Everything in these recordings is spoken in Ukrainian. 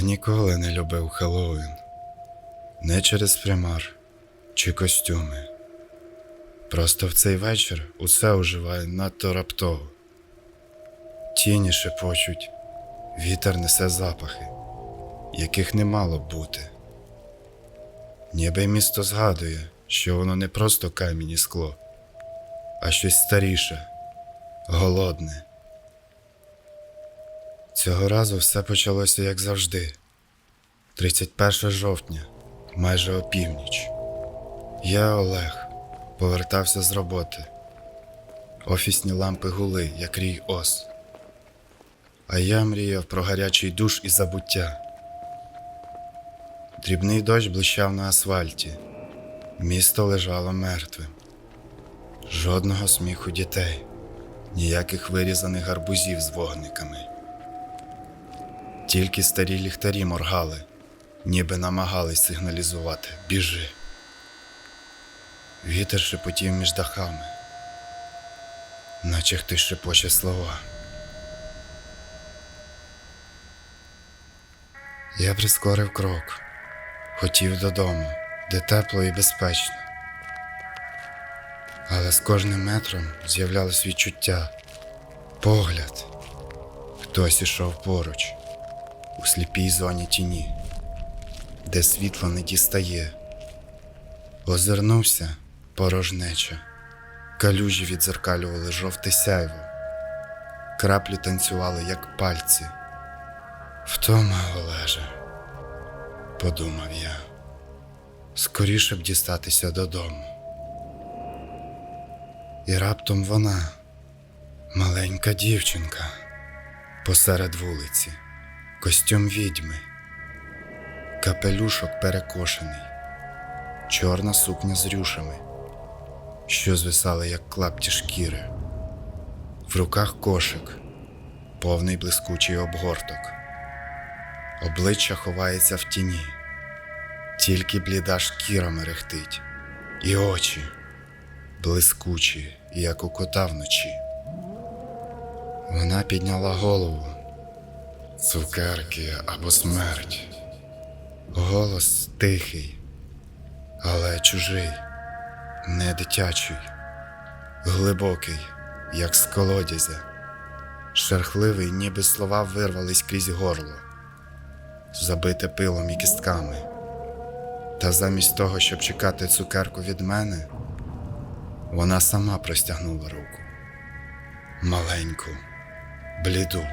Я ніколи не любив Хеллоуін. Не через примар чи костюми. Просто в цей вечір усе оживає надто раптово. Тіні шепочуть, вітер несе запахи, яких не мало б бути. Ніби місто згадує, що воно не просто камінь і скло, а щось старіше, голодне. Цього разу все почалося як завжди. 31 жовтня, майже опівніч. Я Олег повертався з роботи. Офісні лампи гули, як рій ос. А я мріяв про гарячий душ і забуття. Дрібний дощ блищав на асфальті. Місто лежало мертвим. Жодного сміху дітей, ніяких вирізаних гарбузів з вогниками. Тільки старі ліхтарі моргали, ніби намагались сигналізувати біжи. Вітер шепотів між дахами, наче хтось шепоче слова. Я прискорив крок, хотів додому, де тепло і безпечно. Але з кожним метром з'являлось відчуття, погляд. Хтось ішов поруч у сліпій зоні тіні, де світло не дістає. Озирнувся порожнеча, калюжі відзеркалювали жовте сяйво, краплі танцювали, як пальці. Втома, Олеже, подумав я, скоріше б дістатися додому. І раптом вона, маленька дівчинка, посеред вулиці костюм відьми, капелюшок перекошений, чорна сукня з рюшами, що звисали, як клапті шкіри, в руках кошик, повний блискучий обгорток. Обличчя ховається в тіні, тільки бліда шкіра мерехтить, і очі блискучі, як у кота вночі. Вона підняла голову цукерки або смерть. Голос тихий, але чужий, не дитячий, глибокий, як з колодязя, шерхливий, ніби слова вирвались крізь горло, забите пилом і кістками. Та замість того, щоб чекати цукерку від мене, вона сама простягнула руку. Маленьку, бліду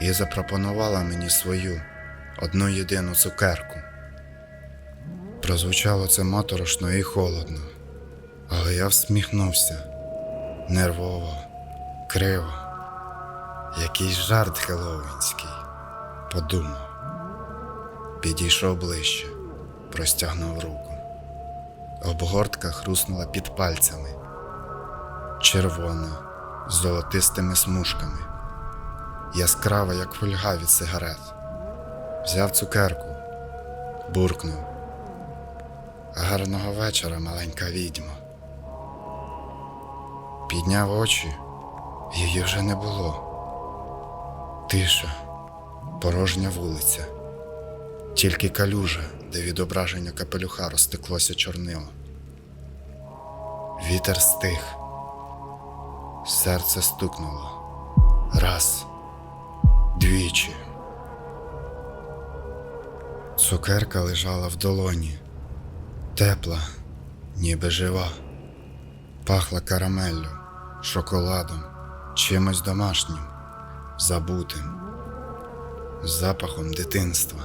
і запропонувала мені свою одну єдину цукерку. Прозвучало це моторошно і холодно, але я всміхнувся нервово, криво, якийсь жарт хеллоуінський, подумав. Підійшов ближче, простягнув руку. Обгортка хруснула під пальцями, червона, з золотистими смужками яскрава, як фольга від сигарет. Взяв цукерку, буркнув. Гарного вечора, маленька відьма. Підняв очі, її вже не було. Тиша, порожня вулиця, тільки калюжа, де відображення капелюха розтеклося чорнило. Вітер стих, серце стукнуло. Раз двічі. Цукерка лежала в долоні, тепла, ніби жива, пахла карамеллю, шоколадом, чимось домашнім, забутим, запахом дитинства.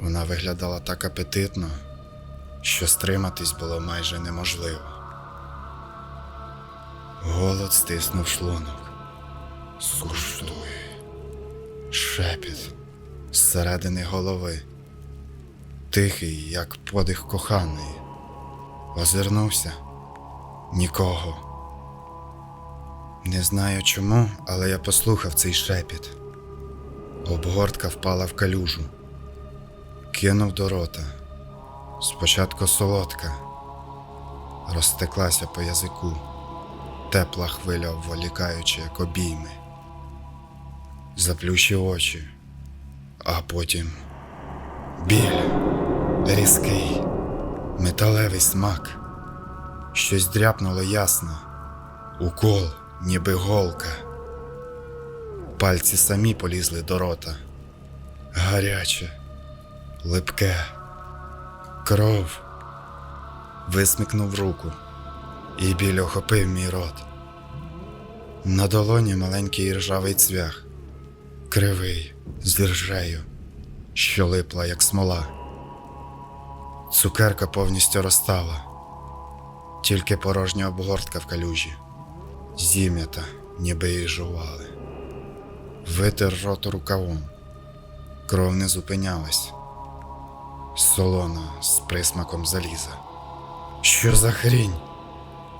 Вона виглядала так апетитно, що стриматись було майже неможливо. Голод стиснув шлунок. Скуштуй. Шепіт зсередини голови, тихий, як подих коханої. Озирнувся нікого. Не знаю чому, але я послухав цей шепіт. Обгортка впала в калюжу, кинув до рота. Спочатку солодка, розтеклася по язику, тепла хвиля обволікаючи, як обійми заплющив очі, а потім біль, різкий, металевий смак. Щось дряпнуло ясно, укол, ніби голка. Пальці самі полізли до рота. Гаряче, липке, кров. Висмикнув руку, і біль охопив мій рот. На долоні маленький ржавий цвях, кривий, з ржею, що липла, як смола. Цукерка повністю розтала, тільки порожня обгортка в калюжі, зім'ята, ніби її жували. Витер рот рукавом, кров не зупинялась, солона з присмаком заліза. Що за хрінь?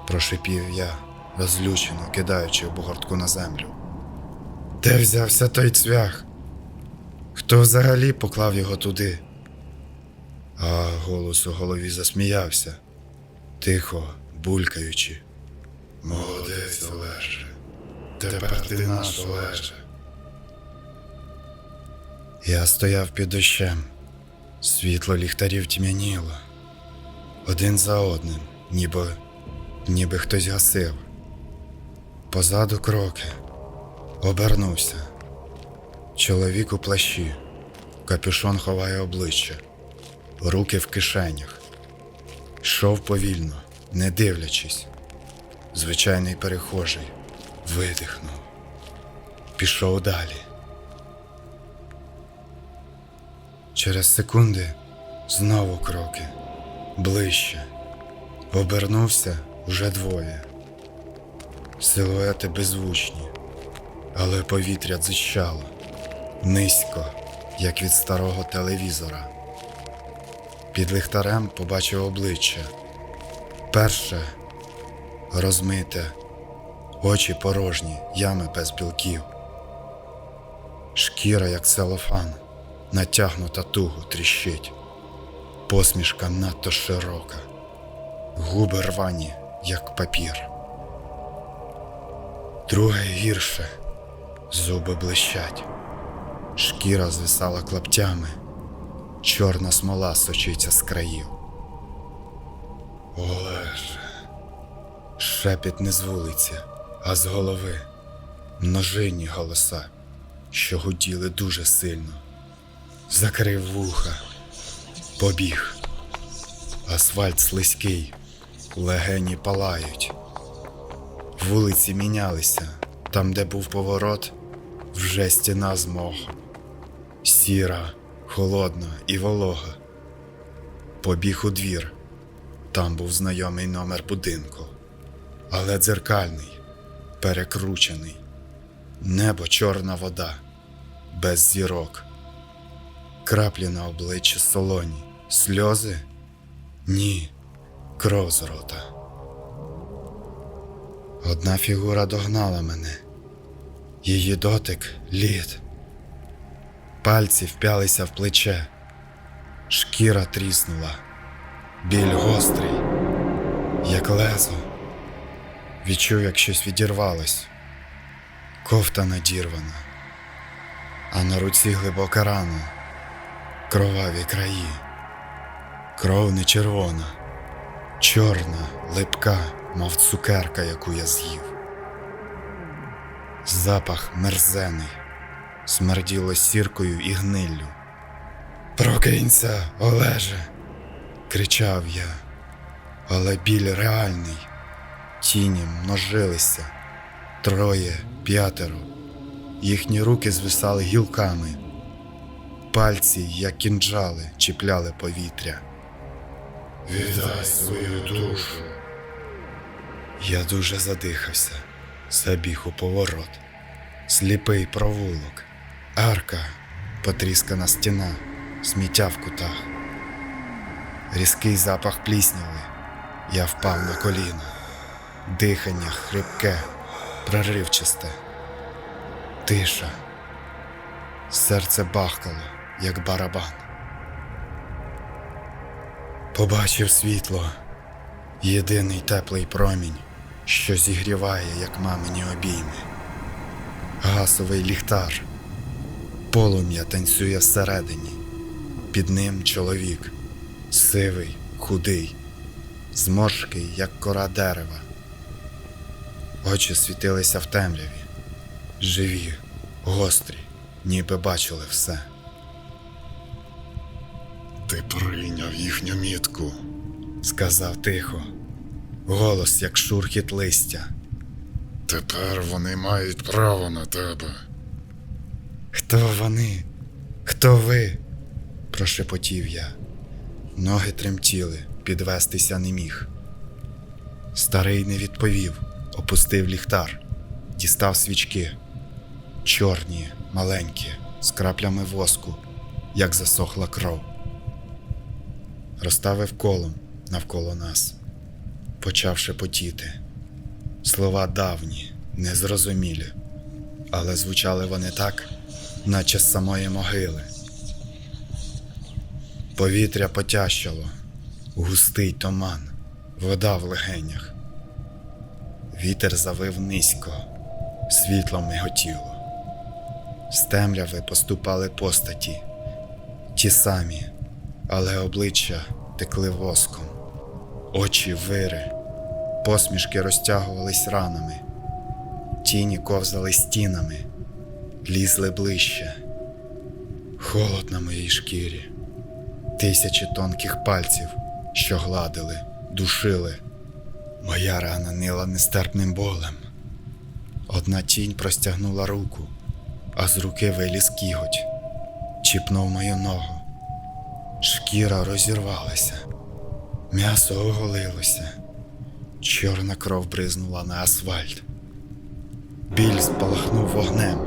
прошипів я, розлючено кидаючи обгортку на землю. Де взявся той цвях? Хто взагалі поклав його туди? А голос у голові засміявся, тихо, булькаючи. Молодець, Олеже, тепер ти наш Олеже. Я стояв під дощем, світло ліхтарів тьмяніло, один за одним, ніби, ніби хтось гасив. Позаду кроки, обернувся. Чоловік у плащі, капюшон ховає обличчя, руки в кишенях. Йшов повільно, не дивлячись. Звичайний перехожий видихнув. Пішов далі. Через секунди знову кроки, ближче. Обернувся вже двоє. Силуети беззвучні, але повітря дзищало низько, як від старого телевізора. Під ліхтарем побачив обличчя. Перше розмите, очі порожні, ями без білків. Шкіра, як целофан, натягнута тугу тріщить. Посмішка надто широка, губи рвані, як папір. Друге гірше, зуби блищать, шкіра звисала клаптями, чорна смола сочиться з країв. Олеже, шепіт не з вулиці, а з голови, множинні голоса, що гуділи дуже сильно. Закрив вуха, побіг. Асфальт слизький, легені палають. Вулиці мінялися. Там, де був поворот, вже стіна змог. Сіра, холодна і волога. Побіг у двір. Там був знайомий номер будинку, але дзеркальний, перекручений. Небо чорна вода, без зірок. Краплі на обличчі солоні. Сльози? Ні, кров з рота. Одна фігура догнала мене. Її дотик лід. Пальці вп'ялися в плече. Шкіра тріснула. Біль гострий, як лезо. Відчув, як щось відірвалось. Кофта надірвана, а на руці глибока рана, кроваві краї. Кров не червона, чорна, липка, мов цукерка, яку я з'їв. Запах мерзений, смерділо сіркою і гниллю. Прокинься, Олеже, кричав я, але біль реальний, тіні множилися, троє, п'ятеро, їхні руки звисали гілками, пальці, як кінджали, чіпляли повітря. Віддай свою душу. Я дуже задихався, забіг у поворот, сліпий провулок, арка, потріскана стіна, сміття в кутах. Різкий запах плісняви. Я впав на коліна. Дихання хрипке, проривчасте. Тиша. Серце бахкало, як барабан. Побачив світло, єдиний теплий промінь, що зігріває, як мамині обійми. Гасовий ліхтар. Полум'я танцює всередині. Під ним чоловік, сивий, худий, зморшкий, як кора дерева. Очі світилися в темряві, живі, гострі, ніби бачили все. Ти прийняв їхню мітку. Сказав тихо, голос, як шурхіт листя. Тепер вони мають право на тебе. Хто вони? Хто ви? прошепотів я. Ноги тремтіли, підвестися не міг. Старий не відповів, опустив ліхтар, дістав свічки. Чорні, маленькі, з краплями воску, як засохла кров. Розставив колом навколо нас, почав шепотіти. Слова давні, незрозумілі, але звучали вони так, наче з самої могили. Повітря потящало, густий туман, вода в легенях. Вітер завив низько, світло миготіло. З темряви поступали постаті, ті самі, але обличчя текли воском, очі вири, посмішки розтягувались ранами, тіні ковзали стінами, лізли ближче. Холод на моїй шкірі, тисячі тонких пальців, що гладили, душили. Моя рана нила нестерпним болем. Одна тінь простягнула руку, а з руки виліз кіготь, чіпнув мою ногу. Шкіра розірвалася, м'ясо оголилося, чорна кров бризнула на асфальт. Біль спалахнув вогнем,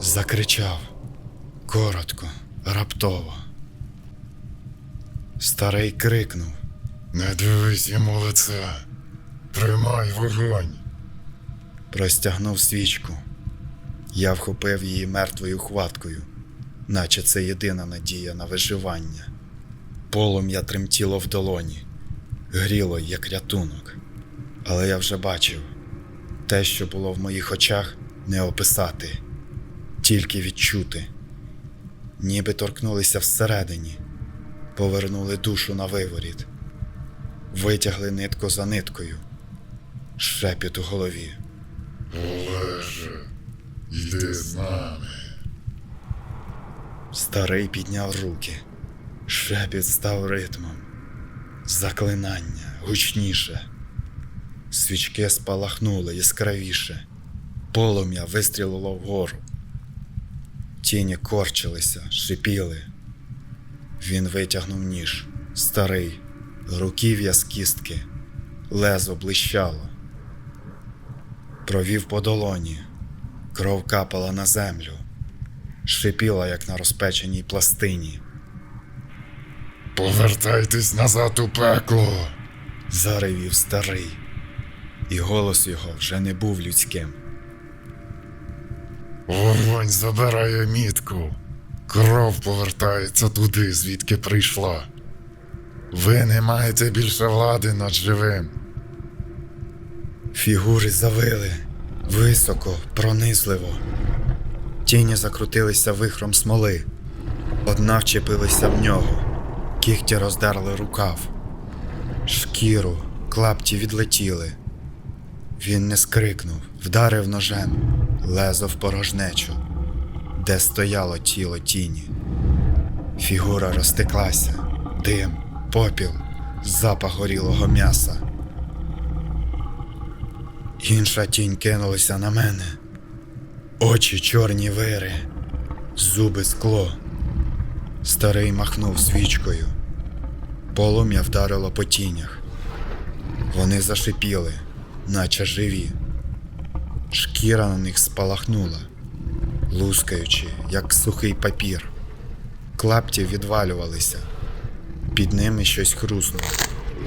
закричав коротко, раптово. Старий крикнув. Не дивись йому лице. Тримай вогонь. простягнув свічку. Я вхопив її мертвою хваткою, наче це єдина надія на виживання. Полум'я тремтіло в долоні, гріло, як рятунок. Але я вже бачив те, що було в моїх очах, не описати, тільки відчути. Ніби торкнулися всередині, повернули душу на виворіт, витягли нитку за ниткою, шепіт у голові. Олеже, йди з нами. Старий підняв руки. Шепіт став ритмом. Заклинання гучніше. Свічки спалахнули яскравіше. Полум'я вистрілило вгору. Тіні корчилися, шипіли. Він витягнув ніж, старий, руків'я з кістки, лезо блищало. Провів по долоні, кров капала на землю шипіла, як на розпеченій пластині. Повертайтесь назад у пекло. Заревів старий, і голос його вже не був людським. Вогонь забирає мітку. Кров повертається туди, звідки прийшла. Ви не маєте більше влади над живим. Фігури завили високо, пронизливо. Тіні закрутилися вихром смоли. Одна вчепилася в нього, кігті роздерли рукав. Шкіру, клапті відлетіли. Він не скрикнув, вдарив ножем, лезо в порожнечу, де стояло тіло тіні. Фігура розтеклася, дим, попіл, запах горілого м'яса. Інша тінь кинулася на мене. Очі чорні вири, зуби скло. Старий махнув свічкою. Полум'я вдарило по тінях. Вони зашипіли, наче живі. Шкіра на них спалахнула, лускаючи, як сухий папір. Клапті відвалювалися. Під ними щось хруснуло.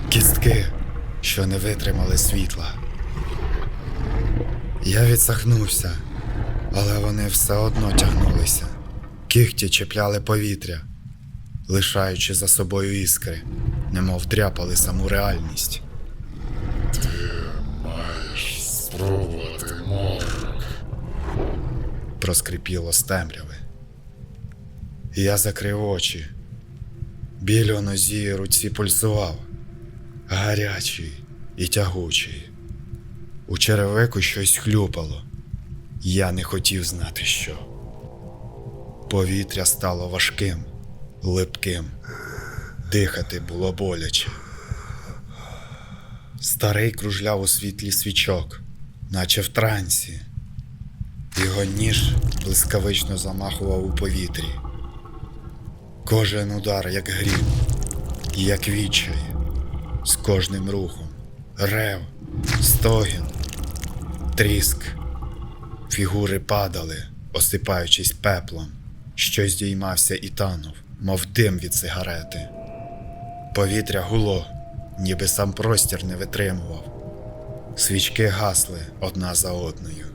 Кістки, що не витримали світла. Я відсахнувся, але вони все одно тягнулися. Кігті чіпляли повітря, лишаючи за собою іскри, немов дряпали саму реальність. Ти Маєш спробувати морок. проскрипіло з темряви. Я закрив очі. Біль у нозі і руці пульсував, гарячий і тягучий. У черевику щось хлюпало. Я не хотів знати що. Повітря стало важким, липким. Дихати було боляче. Старий кружляв у світлі свічок, наче в трансі. Його ніж блискавично замахував у повітрі. Кожен удар, як грім, як відчай, з кожним рухом, рев, стогін, тріск. Фігури падали, осипаючись пеплом. Щось діймався і танув, мов дим від сигарети. Повітря гуло, ніби сам простір не витримував. Свічки гасли одна за одною.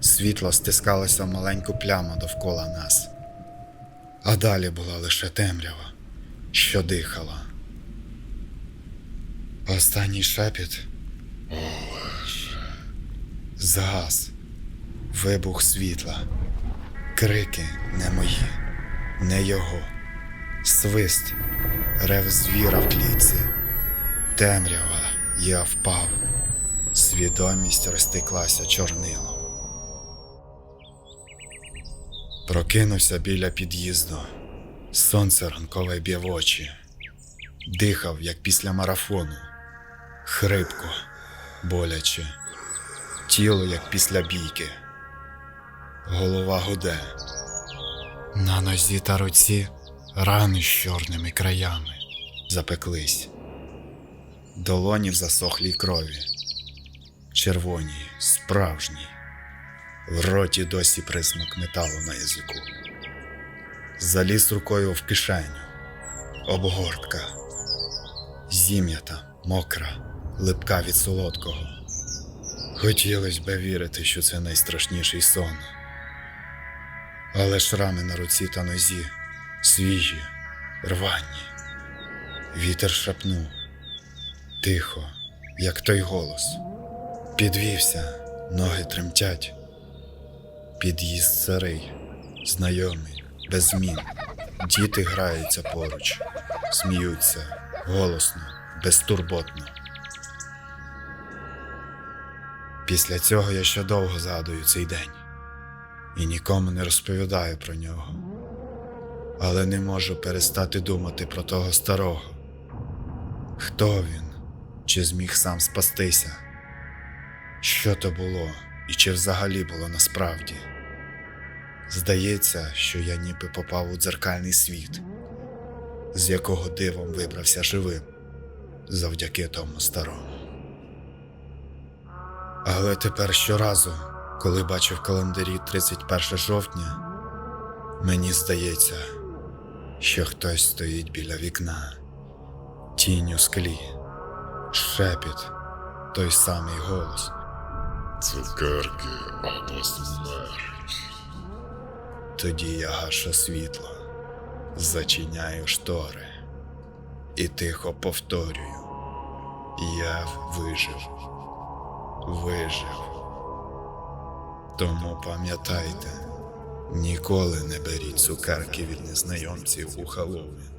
Світло стискалося в маленьку пляму довкола нас. А далі була лише темрява, що дихала. Останній шепіт. Згас. Вибух світла. Крики не мої, не його. Свист, рев звіра в клітці. Темрява, я впав. Свідомість розтеклася чорнилом. Прокинувся біля під'їзду. Сонце ранкове б'є в очі. Дихав, як після марафону. Хрипко, боляче. Тіло, як після бійки. Голова гуде. На нозі та руці рани з чорними краями запеклись. Долоні в засохлій крові. Червоній, справжній. В роті досі присмак металу на язику. Заліз рукою в кишеню. Обгортка. Зім'ята, мокра, липка від солодкого. Хотілося б вірити, що це найстрашніший сон. Але шрами на руці та нозі свіжі, рвані. Вітер шепнув тихо, як той голос. Підвівся, ноги тремтять. Під'їзд старий, знайомий, без змін. Діти граються поруч, сміються голосно, безтурботно. Після цього я ще довго згадую цей день і нікому не розповідаю про нього. Але не можу перестати думати про того старого. Хто він? Чи зміг сам спастися? Що то було і чи взагалі було насправді? Здається, що я ніби попав у дзеркальний світ, з якого дивом вибрався живим завдяки тому старому. Але тепер щоразу, коли бачу в календарі 31 жовтня, мені здається, що хтось стоїть біля вікна, тінь у склі, шепіт, той самий голос. Цукерки або смерть. Тоді я гашу світло, зачиняю штори. І тихо повторюю: Я вижив, вижив. Тому пам'ятайте, ніколи не беріть цукерки від незнайомців у Хеллоуін.